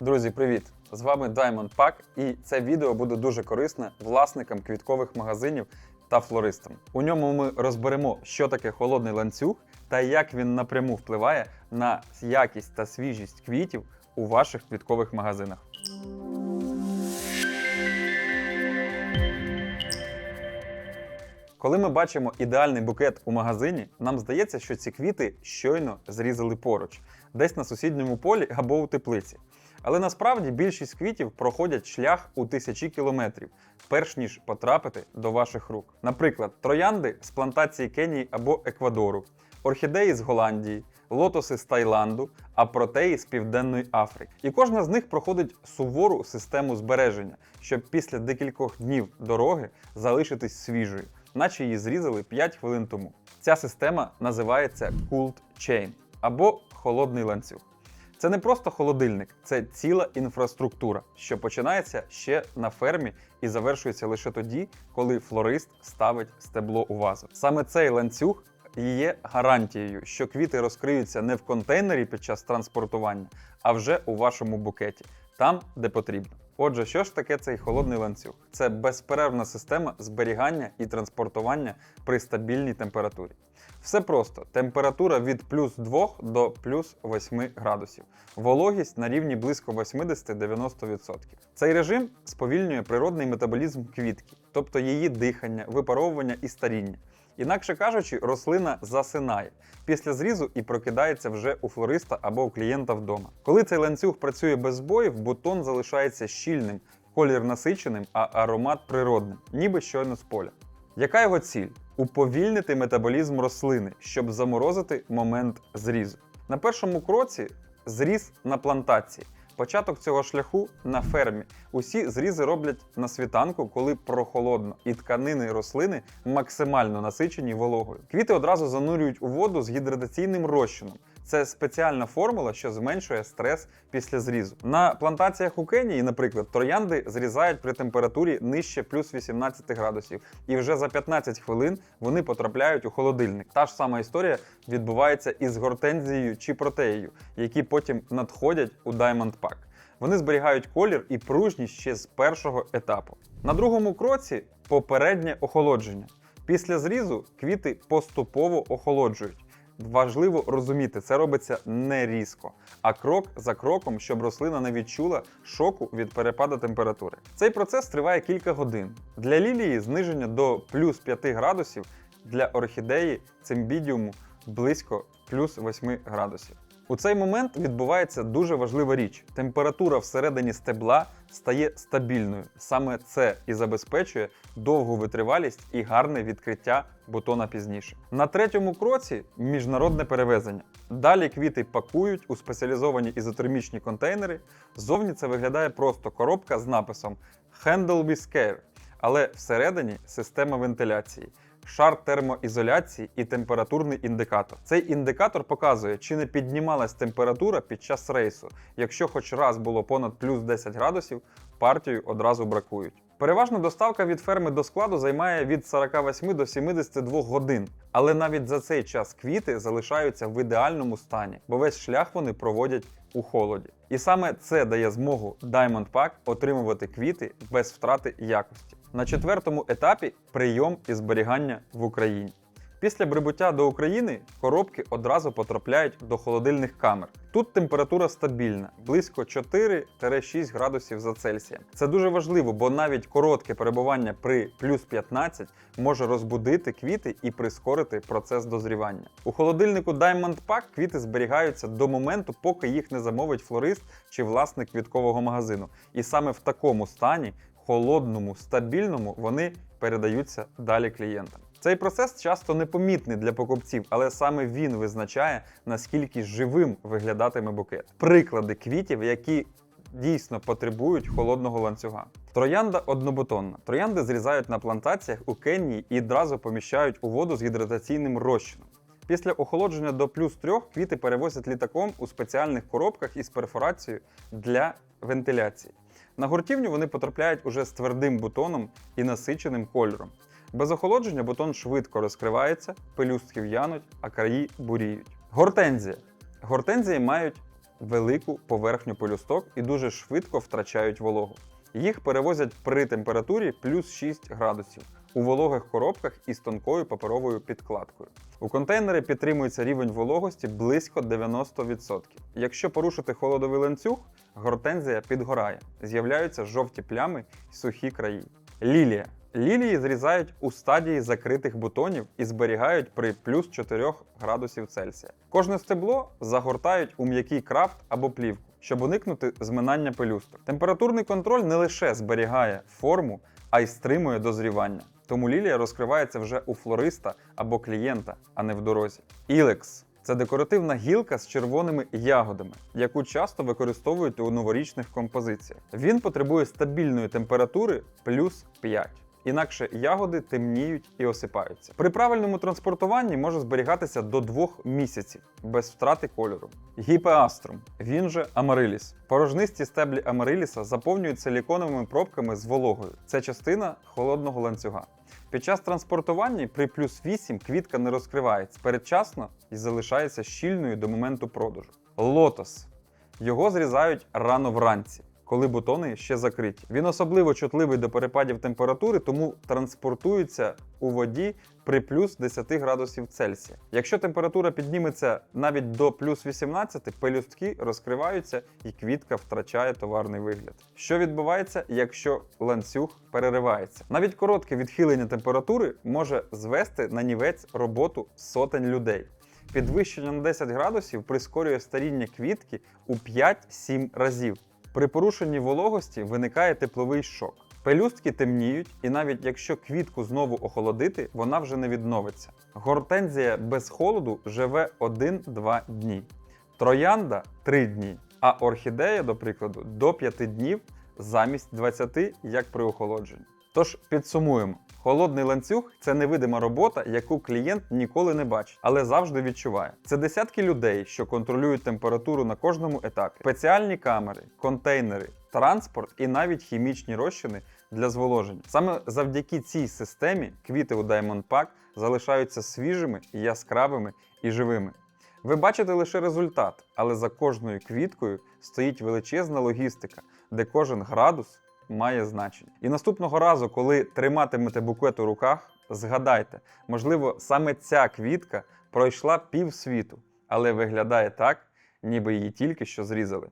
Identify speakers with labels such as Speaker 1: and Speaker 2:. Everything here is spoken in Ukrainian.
Speaker 1: Друзі, привіт! З вами Diamond Pack і це відео буде дуже корисне власникам квіткових магазинів та флористам. У ньому ми розберемо, що таке холодний ланцюг та як він напряму впливає на якість та свіжість квітів у ваших квіткових магазинах. Коли ми бачимо ідеальний букет у магазині, нам здається, що ці квіти щойно зрізали поруч, десь на сусідньому полі або у теплиці. Але насправді більшість квітів проходять шлях у тисячі кілометрів, перш ніж потрапити до ваших рук. Наприклад, троянди з плантації Кенії або Еквадору, орхідеї з Голландії, лотоси з Таїланду, а протеї з Південної Африки. І кожна з них проходить сувору систему збереження, щоб після декількох днів дороги залишитись свіжою, наче її зрізали 5 хвилин тому. Ця система називається Cooled Chain або холодний ланцюг. Це не просто холодильник, це ціла інфраструктура, що починається ще на фермі і завершується лише тоді, коли флорист ставить стебло у вазу. Саме цей ланцюг є гарантією, що квіти розкриються не в контейнері під час транспортування, а вже у вашому букеті, там, де потрібно. Отже, що ж таке цей холодний ланцюг? Це безперервна система зберігання і транспортування при стабільній температурі. Все просто: температура від плюс 2 до плюс 8 градусів, вологість на рівні близько 80-90%. Цей режим сповільнює природний метаболізм квітки, тобто її дихання, випаровування і старіння. Інакше кажучи, рослина засинає після зрізу і прокидається вже у флориста або у клієнта вдома. Коли цей ланцюг працює без збоїв, бутон залишається щільним, колір насиченим, а аромат природним, ніби щойно з поля. Яка його ціль? Уповільнити метаболізм рослини, щоб заморозити момент зрізу. На першому кроці зріз на плантації. Початок цього шляху на фермі. Усі зрізи роблять на світанку, коли прохолодно, і тканини рослини максимально насичені вологою. Квіти одразу занурюють у воду з гідратаційним розчином. Це спеціальна формула, що зменшує стрес після зрізу. На плантаціях у Кенії, наприклад, троянди зрізають при температурі нижче плюс 18 градусів, і вже за 15 хвилин вони потрапляють у холодильник. Та ж сама історія відбувається із гортензією чи протеєю, які потім надходять у Diamond Pack. Вони зберігають колір і пружність ще з першого етапу. На другому кроці попереднє охолодження. Після зрізу квіти поступово охолоджують. Важливо розуміти, це робиться не різко, а крок за кроком, щоб рослина не відчула шоку від перепаду температури. Цей процес триває кілька годин. Для лілії зниження до плюс 5 градусів, для орхідеї цимбідіуму близько плюс 8 градусів. У цей момент відбувається дуже важлива річ: температура всередині стебла стає стабільною. Саме це і забезпечує довгу витривалість і гарне відкриття бутона пізніше. На третьому кроці міжнародне перевезення. Далі квіти пакують у спеціалізовані ізотермічні контейнери. Зовні це виглядає просто коробка з написом Handle with care, але всередині система вентиляції шар термоізоляції і температурний індикатор. Цей індикатор показує, чи не піднімалась температура під час рейсу. Якщо хоч раз було понад плюс 10 градусів, партію одразу бракують. Переважно доставка від ферми до складу займає від 48 до 72 годин, але навіть за цей час квіти залишаються в ідеальному стані, бо весь шлях вони проводять у холоді. І саме це дає змогу Diamond Pack отримувати квіти без втрати якості. На четвертому етапі прийом і зберігання в Україні. Після прибуття до України коробки одразу потрапляють до холодильних камер. Тут температура стабільна, близько 4-6 градусів за Цельсієм. Це дуже важливо, бо навіть коротке перебування при плюс 15 може розбудити квіти і прискорити процес дозрівання. У холодильнику Diamond Pack квіти зберігаються до моменту, поки їх не замовить флорист чи власник квіткового магазину. І саме в такому стані, холодному, стабільному, вони передаються далі клієнтам. Цей процес часто непомітний для покупців, але саме він визначає, наскільки живим виглядатиме букет. Приклади квітів, які дійсно потребують холодного ланцюга. Троянда однобутонна. Троянди зрізають на плантаціях у Кенії і одразу поміщають у воду з гідратаційним розчином. Після охолодження до плюс 3 квіти перевозять літаком у спеціальних коробках із перфорацією для вентиляції. На гуртівню вони потрапляють уже з твердим бутоном і насиченим кольором. Без охолодження бутон швидко розкривається, пелюстки в'януть, а краї буріють. Гортензія. Гортензії мають велику поверхню пелюсток і дуже швидко втрачають вологу. Їх перевозять при температурі плюс 6 градусів у вологих коробках із тонкою паперовою підкладкою. У контейнері підтримується рівень вологості близько 90%. Якщо порушити холодовий ланцюг, гортензія підгорає, з'являються жовті плями і сухі краї. Лілія. Лілії зрізають у стадії закритих бутонів і зберігають при плюс 4 градусів Цельсія. Кожне стебло загортають у м'який крафт або плівку, щоб уникнути зминання пелюсток. Температурний контроль не лише зберігає форму, а й стримує дозрівання. Тому лілія розкривається вже у флориста або клієнта, а не в дорозі. Ілекс це декоративна гілка з червоними ягодами, яку часто використовують у новорічних композиціях. Він потребує стабільної температури плюс 5. Інакше ягоди темніють і осипаються. При правильному транспортуванні може зберігатися до двох місяців без втрати кольору. Гіпеаструм, він же амариліс. Порожнисті стеблі амариліса заповнюють силіконовими пробками з вологою. Це частина холодного ланцюга. Під час транспортування при плюс 8 квітка не розкривається передчасно і залишається щільною до моменту продажу. Лотос. Його зрізають рано вранці, коли бутони ще закриті. Він особливо чутливий до перепадів температури, тому транспортується у воді при плюс 10 градусів Цельсія. Якщо температура підніметься навіть до плюс 18, пелюстки розкриваються і квітка втрачає товарний вигляд. Що відбувається, якщо ланцюг переривається? Навіть коротке відхилення температури може звести на нівець роботу сотень людей. Підвищення на 10 градусів прискорює старіння квітки у 5-7 разів. При порушенні вологості виникає тепловий шок. Пелюстки темніють, і навіть якщо квітку знову охолодити, вона вже не відновиться. Гортензія без холоду живе 1-2 дні, троянда 3 дні, а орхідея, до прикладу, до 5 днів замість 20, як при охолодженні. Тож підсумуємо: холодний ланцюг це невидима робота, яку клієнт ніколи не бачить, але завжди відчуває. Це десятки людей, що контролюють температуру на кожному етапі, спеціальні камери, контейнери, транспорт і навіть хімічні розчини для зволоження. Саме завдяки цій системі квіти у Diamond Pack залишаються свіжими, яскравими і живими. Ви бачите лише результат, але за кожною квіткою стоїть величезна логістика, де кожен градус має значення. І наступного разу, коли триматимете букет у руках, згадайте, можливо, саме ця квітка пройшла півсвіту, але виглядає так, ніби її тільки що зрізали.